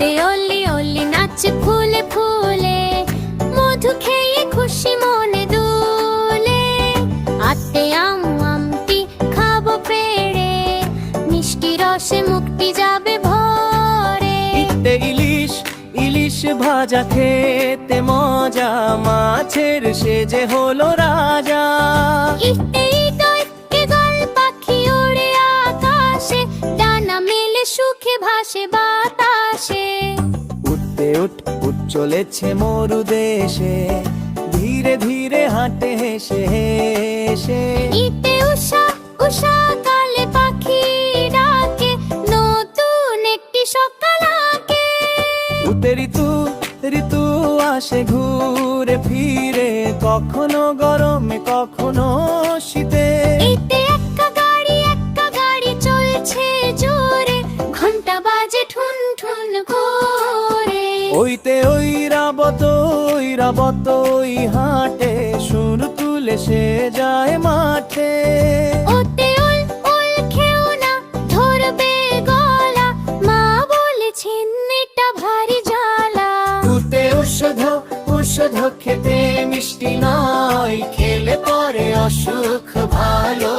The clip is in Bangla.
উতে অলি অলি নাচে ফুলে ফুলে মধু খেয়ে খুশি মনে দুলে। আতে আম আমটি খাব পেড়ে মিষ্টি রসে মুক্তি যাবে ভরে। ইতে ইলিশ ইলিশ ভাজা খেতে মজা মাছের সে যে হলো রাজা। ইতে ইগল পাখি ওড়ে আকাশে উঠতে উঠ উঠ চলেছে মরু দেশে। ধীরে ধীরে হাঁটে হেসে হেসে। ইতে উষা উষা কালে পাখি ডাকে নতুন একটি সকাল আগে উতে ঋতু ঋতু আসে ঘুরে ফিরে। কখনো গরমে কখনো শীতে ওইতে ওই রাবত ওই রাবত ওই হাটে সুর তুলে সে যায় মাঠে। ওতে উল উল খেও না ধরবে গলা মা বলেছেন এটা ভারী জ্বালা। তুতে ঔষধ ঔষধ খেতে মিষ্টি নয় খেলে পরে অসুখ ভালো।